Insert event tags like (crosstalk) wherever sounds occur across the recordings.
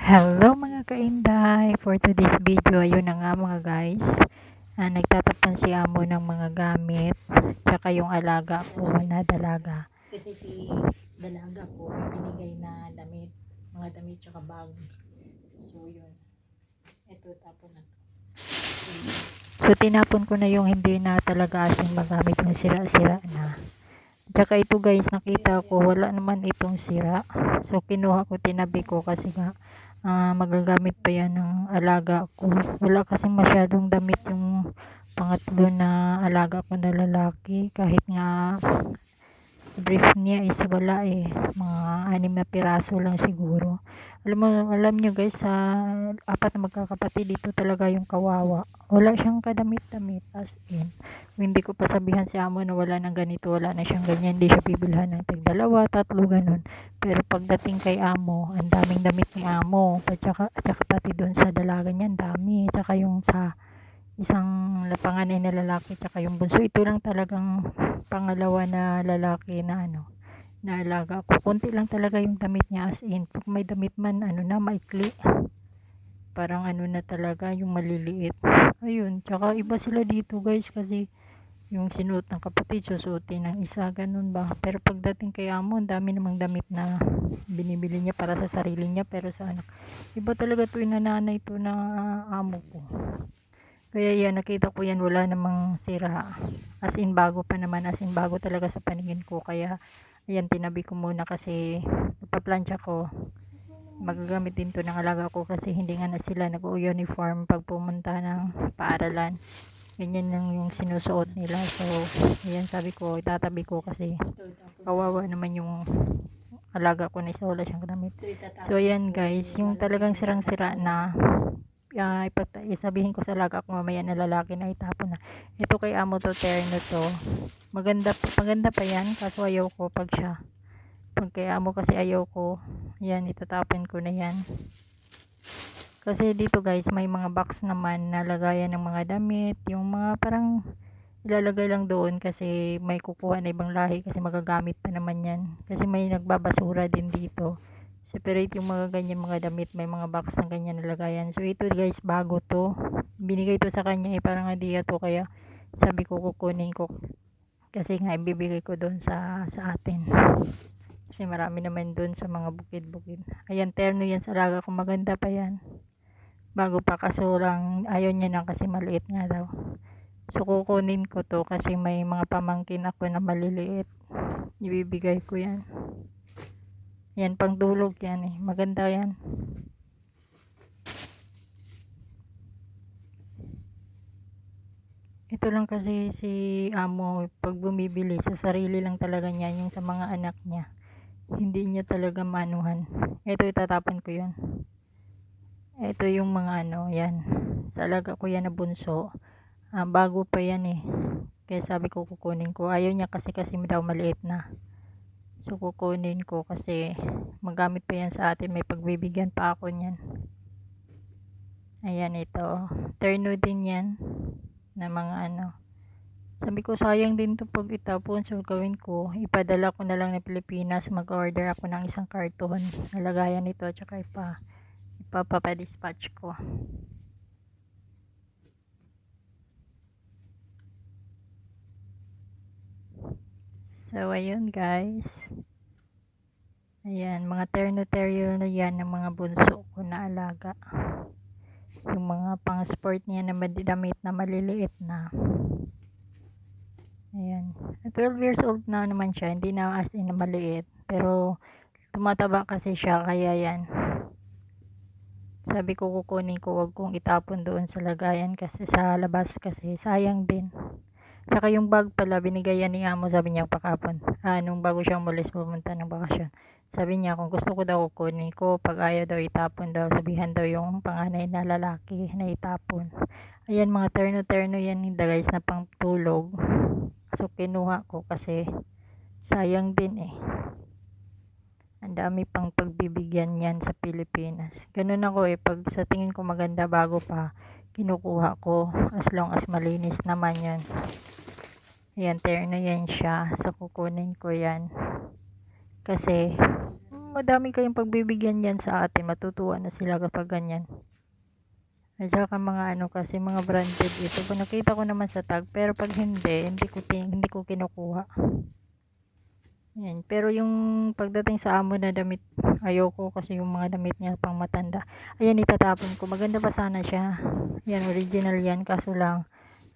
Hello mga kainday! For today's video, ayun na nga mga guys. Ah, nagtatapon si amo ng mga gamit. Tsaka yung alaga ko na dalaga. Kasi si dalaga ko binigay na damit, mga damit tsaka bag. So yun. Ito tapon na. So tinapon ko na yung hindi na talaga asing magamit yung sira-sira na. Tsaka ito guys, nakita ko wala naman itong sira. So kinuha ko, tinabi ko kasi nga ah, magagamit pa yan ng alaga ko. Wala kasing masyadong damit yung pangatlo na alaga ko na lalaki. Kahit nga brief niya is wala eh. Mga anim na piraso lang siguro. Alam mo, alam nyo guys, sa apat na magkakapatid, dito talaga yung kawawa. Wala siyang kadamit-damit as in. Hindi ko pa sabihan si amo na wala ng ganito, wala na siyang ganyan, hindi siya bibilhan ng tag dalawa, tatlo, ganun. Pero pagdating kay amo, ang daming damit ni amo. At saka, at saka pati doon sa dalaga niya, dami. At saka yung sa isang panganay na lalaki, tsaka yung bunso. Ito lang talagang pangalawa na lalaki na ano, na alaga ko. Kunti lang talaga yung damit niya as in. Kung may damit man, ano na, maikli. Parang ano na talaga, yung maliliit. Ayun, tsaka iba sila dito guys kasi yung sinuot ng kapatid, susuotin ng isa, ganun ba. Pero pagdating kay amo, ang dami namang damit na binibili niya para sa sarili niya, pero sa anak. Iba talaga to yung nanay to na amo ko. Kaya yan, nakita ko yan, wala namang sira. As in, bago pa naman, as in, bago talaga sa paningin ko. Kaya, ayan, tinabi ko muna kasi napaplansya ko. Magagamit din to ng alaga ko kasi hindi nga na sila nag-uniform pag pumunta ng paaralan. Ganyan lang yung sinusuot nila. So, ayan, sabi ko, itatabi ko kasi kawawa naman yung alaga ko na isa, wala siyang damit. So ayan guys, yung talagang sirang-sira na uh, ipata, isabihin ko sa laga ko mamaya na lalaki na itapon na. Ito kay amo to terno to. Maganda, maganda pa yan kaso ayaw pag siya. Pag kay amo kasi ayaw ko, yan itatapon ko na yan. Kasi dito guys, may mga box naman na lagayan ng mga damit, yung mga parang ilalagay lang doon kasi may kukuha na ibang lahi kasi magagamit pa naman yan. Kasi may nagbabasura din dito. Separate yung mga ganyan mga damit, may mga box ng ganyan na. So ito guys, bago to. Binigay to sa kanya eh, parang idea to kaya sabi ko kukunin ko. Kasi nga ibibigay ko doon sa sa atin. Kasi marami naman doon sa mga bukid-bukid. Ayan, terno yan sa laga kung maganda pa yan. Bago pa kaso lang, ayaw niya na kasi maliit nga daw. So kukunin ko to kasi may mga pamangkin ako na maliliit. Ibibigay ko yan. Yan, pang dulog yan eh. Maganda yan. Ito lang kasi si amo, pag bumibili, sa sarili lang talaga niya, yung sa mga anak niya. Hindi niya talaga manuhan. Ito, itatapon ko yun. Ito yung mga ano, yan. Sa alaga ko yan na bunso. Ah, bago pa yan eh. Kaya sabi ko kukunin ko. Ayaw niya kasi kasi daw maliit na. So kukunin ko kasi magamit pa yan sa atin. May pagbibigyan pa ako niyan. Ayan ito. Terno din yan. Na mga ano. Sabi ko sayang din to pag itapon. So gawin ko. Ipadala ko na lang ng Pilipinas. Mag-order ako ng isang karton. Nalagayan nito. Tsaka ipa, ipapapadispatch ko. So, ayun guys. Ayan, mga terno-teryo na yan ng mga bunso ko na alaga. Yung mga pang sport niya na madidamit na maliliit na. Ayan. 12 years old na naman siya. Hindi na as in maliit. Pero, tumataba kasi siya. Kaya yan. Sabi ko kukunin ko. Huwag kong itapon doon sa lagayan. Kasi sa labas kasi. Sayang din. Saka yung bag pala, binigay yan ni Amo, sabi niya pakapon. Ah, nung bago siya umalis pumunta ng bakasyon. Sabi niya, kung gusto ko daw kukunin ko, pag ayaw daw itapon daw, sabihan daw yung panganay na lalaki na itapon. Ayan, mga terno-terno yan ni guys na pang tulog. So, kinuha ko kasi sayang din eh. Ang dami pang pagbibigyan yan sa Pilipinas. Ganun ako eh, pag sa tingin ko maganda bago pa, kinukuha ko as long as malinis naman yan. Ayan, terno yan siya. So, kukunin ko yan. Kasi, madami kayong pagbibigyan yan sa atin. Matutuwa na sila kapag ganyan. At saka mga ano kasi, mga branded ito. Kung nakita ko naman sa tag, pero pag hindi, hindi ko, hindi ko kinukuha. Yan. Pero yung pagdating sa amo na damit, ayoko kasi yung mga damit niya pang matanda. Ayan, itatapon ko. Maganda pa sana siya. Yan, original yan. Kaso lang,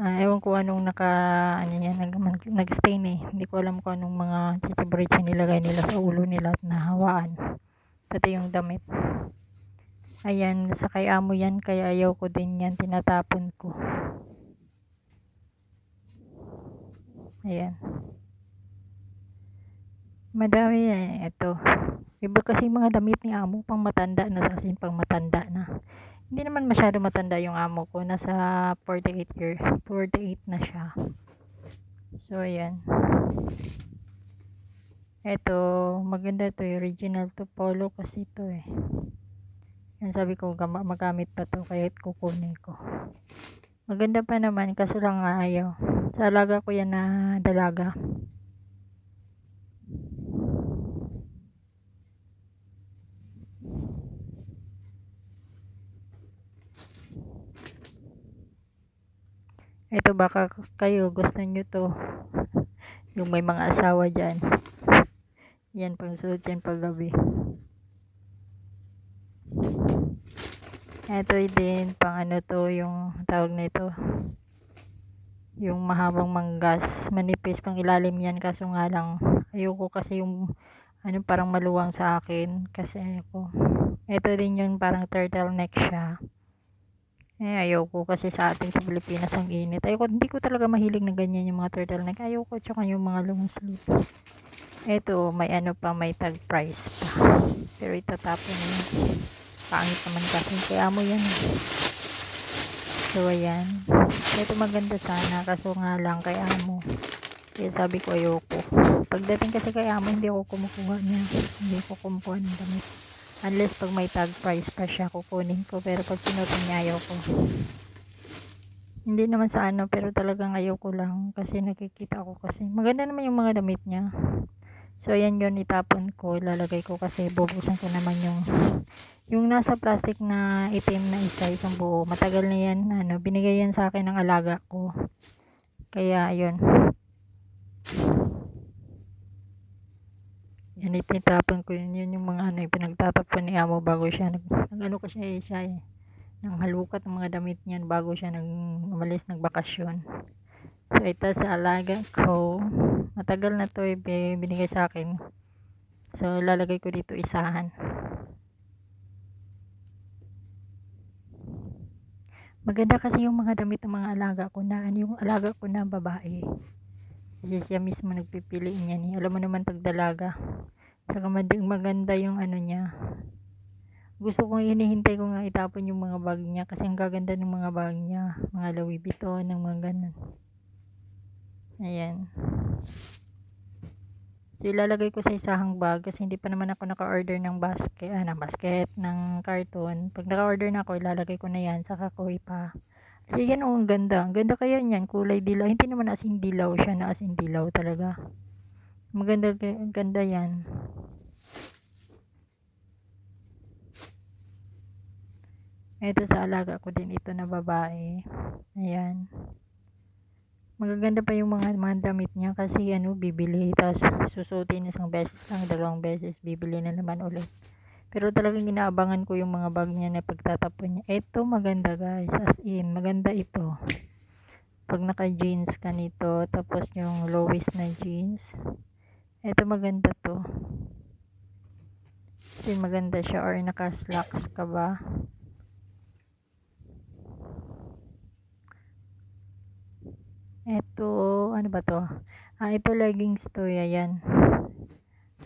ah, ewan ko anong naka, ano yan, nag, nag- nag-stain eh. Hindi ko alam kung anong mga chichibrich nilagay nila sa ulo nila at nahawaan. Pati yung damit. Ayan, sa kay amo yan, kaya ayaw ko din yan. Tinatapon ko. Ayan. Madami eh. Ito. Iba kasi yung mga damit ni amo pang matanda na kasi pang matanda na. Hindi naman masyado matanda yung amo ko. Nasa 48 year. 48 na siya. So, ayan. Ito, maganda to. Original to polo kasi to eh. Yan sabi ko, magamit pa to. Kaya kukunin ko. Maganda pa naman. Kaso lang ayaw. Sa alaga ko yan na dalaga. Ito baka kayo gusto nyo to. Yung may mga asawa dyan. Yan pang suot yan pag gabi. Ito din pang ano to yung tawag nito. Yung mahabang manggas. Manipis pang ilalim yan kaso nga lang ayoko kasi yung ano parang maluwang sa akin kasi ayoko. Ito din yung parang turtleneck siya. Eh, ayoko kasi sa atin sa Pilipinas ang init. Ayoko, hindi ko talaga mahilig na ganyan yung mga turtleneck. Ayoko, tsaka yung mga long sleeve. Ito, may ano pa, may tag price pa. Pero itatapon na yun. Pangit naman kasi. Kaya mo yan. So, ayan. Ito maganda sana. Kaso nga lang, kay amo. Kaya sabi ko, ayoko. Pagdating kasi kay amo, hindi ako kumukuha niya. Hindi ko kumukuha ng damit. Unless pag may tag price pa siya, kukunin ko. Pero pag sinutin niya, ayoko. Hindi naman sa ano, pero talagang ayoko lang. Kasi nakikita ko kasi. Maganda naman yung mga damit niya. So, ayan yun, itapon ko. Ilalagay ko kasi bubusan ko naman yung yung nasa plastic na itim na isa, isang buo. Matagal na yan. Ano, binigay yan sa akin ng alaga ko. Kaya, ayun. Yan, itinatapon ko yun. Yun yung mga ano, yung pinagtatapon ni Amo bago siya. Nag, nag ano kasi eh, siya eh. Nang halukat ng mga damit niyan bago siya nag umalis nagbakasyon. So, ito sa alaga ko. Matagal na to eh, bi- binigay sa akin. So, lalagay ko dito isahan. Maganda kasi yung mga damit ng mga alaga ko na, yung alaga ko na babae. Kasi siya mismo nagpipili niyan eh. Alam mo naman pag dalaga. Saka mag- maganda yung ano niya. Gusto kong inihintay ko nga itapon yung mga bag niya kasi ang gaganda ng mga bag niya. Mga Louis Vuitton, ng mga ganun. Ayan. So, ilalagay ko sa isahang bag kasi hindi pa naman ako naka-order ng basket, ah, ng basket, ng carton. Pag naka-order na ako, ilalagay ko na yan. Saka ko ipa. Kasi yan, oh, ang ganda. Ang ganda kaya niyan. Kulay dilaw. Hindi naman as in dilaw siya na as in dilaw talaga. Maganda, ang ganda yan. Ito sa alaga ko din ito na babae. Ayan. Magaganda pa yung mga, mga damit niya kasi ano, bibili. Tapos susutin isang beses lang, dalawang beses, bibili na naman ulit. Pero talagang inaabangan ko yung mga bag niya na pagtatapon niya. Ito maganda guys, as in, maganda ito. Pag naka-jeans ka nito, tapos yung lowest na jeans. Ito maganda to. Kasi maganda siya or naka-slacks ka ba. Ito, ano ba to? Ah, ito leggings to, ayan.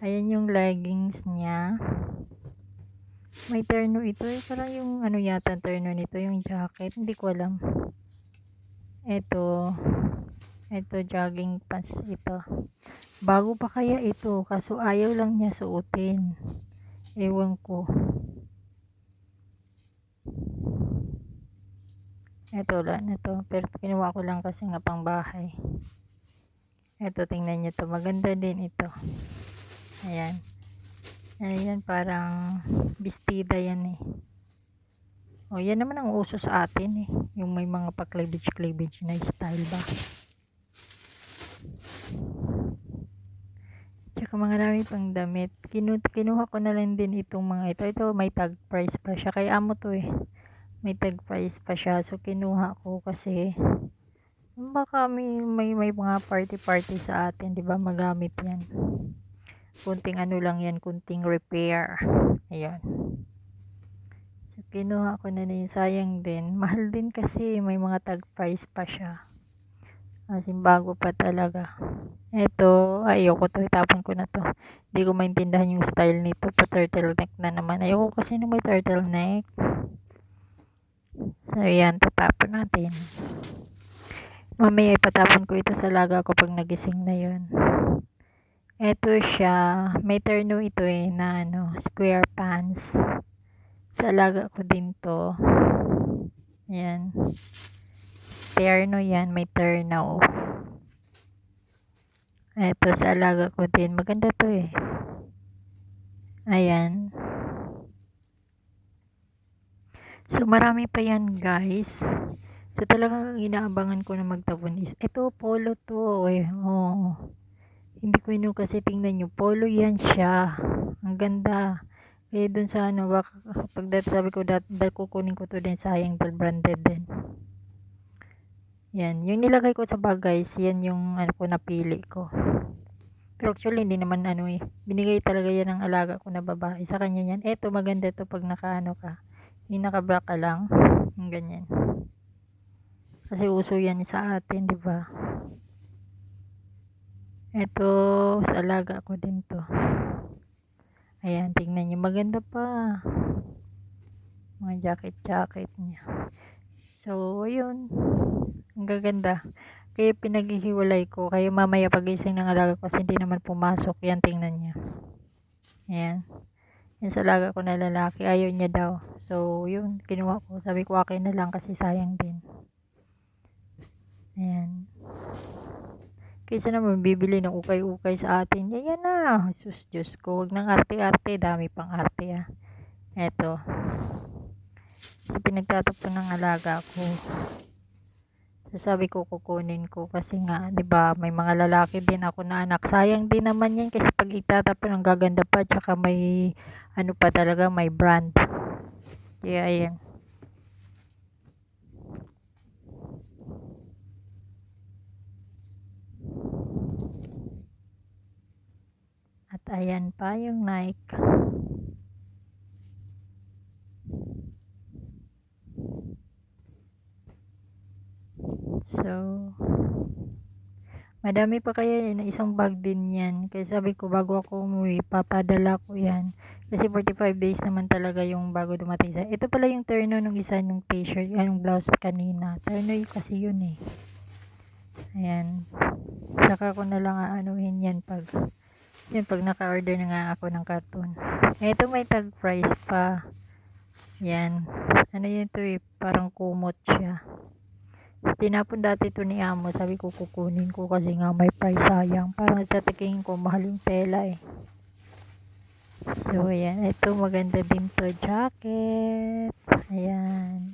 Ayan yung leggings niya. May terno ito, eh, parang yung ano yata terno nito, yung jacket, hindi ko alam. Ito, ito jogging pants ito. Bago pa kaya ito, kaso ayaw lang niya suotin. Ewan ko. Ito wala na to. Pero kinuha ko lang kasi nga pang bahay. Ito tingnan nyo to. Maganda din ito. Ayan. Ayan, parang bestida yan eh. O, yan naman ang uso sa atin eh. Yung may mga pa-cleavage-cleavage na style ba. Tsaka mga dami pang damit. Kinu kinuha ko na lang din itong mga ito. Ito may tag price pa siya. Kay amo to eh. May tag price pa siya. So kinuha ko kasi baka may, may, may mga party-party sa atin. ba Magamit yan. Kunting ano lang yan. Kunting repair. Ayan. So kinuha ko na din. Sayang din. (laughs) Mahal din kasi. May mga tag price pa siya. As in, bago pa talaga. Eto, ayoko to. Itapon ko na to. Hindi ko maintindihan yung style nito. Pa turtleneck na naman. Ayoko kasi nung may turtleneck. So, yan. Tatapon natin. Mamaya ipatapon ko ito sa laga ko pag nagising na yun. Eto siya. May terno ito eh na ano, square pants. Sa laga ko din to. Yan. Terno yan. May terno. Eto sa alaga ko din. Maganda to eh. Ayan. So marami pa yan guys. So talagang inaabangan ko na magtapon is ito polo to eh. Oh. Hindi ko ino kasi tingnan nyo. Polo yan siya. Ang ganda. Kaya dun sa ano, baka, pag dat, sabi ko dat, dat kukunin ko to din sayang dal branded din. Yan, yung nilagay ko sa bag guys, yan yung ano ko napili ko. Pero actually hindi naman ano eh. Binigay talaga yan ng alaga ko na babae. Sa kanya yan. Eto maganda to pag nakaano ka. Yung naka-bra ka lang. Yung ganyan. Kasi uso yan sa atin, di ba? Eto sa alaga ko din to. Ayan, tingnan nyo. Maganda pa. Mga jacket-jacket niya. So, ayun. Ang gaganda. Kaya pinaghihiwalay ko. Kaya mamaya pagising ng alaga ko kasi hindi naman pumasok. Yan, tingnan niya. Ayan. Yan sa alaga ko na lalaki. Ayaw niya daw. So, yun. Kinuha ko. Sabi ko akin na lang kasi sayang din. Ayan. Kaysa naman bibili ng ukay-ukay sa atin. Yan, na. Sus, Diyos ko. Huwag nang arte-arte. Dami pang arte ah. Eto. Kasi pinagtatapon ng alaga ko. So sabi ko kukunin ko kasi nga 'di ba may mga lalaki din ako na anak. Sayang din naman 'yan kasi pag itatapon ang gaganda pa tsaka may ano pa talaga may brand. Kaya ayan. Ayan pa yung Nike. So, madami pa kaya yan. Isang bag din yan. Kaya sabi ko, bago ako umuwi, papadala ko yan. Kasi 45 days naman talaga yung bago dumating sa... Ito pala yung terno nung isa nung t-shirt, yung blouse kanina. Terno yung kasi yun eh. Ayan. Saka ko na lang aanuhin yan pag... Yun, pag naka-order na nga ako ng carton. Ito may tag price pa. Yan. Ano yun to eh, parang kumot siya. Tinapon dati to ni Amo, sabi ko kukunin ko kasi nga may price sayang. Parang sa tingin ko mahal yung tela eh. So ayan, ito maganda din to jacket. Ayan.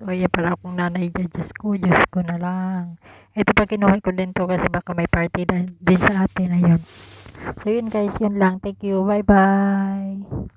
So, ayan para akong nanay dyan. Diyos ko, Diyos ko na lang. Ito pa kinuha ko din to kasi baka may party din, sa atin. Ayun. So, yun guys, yun lang. Thank you. Bye-bye.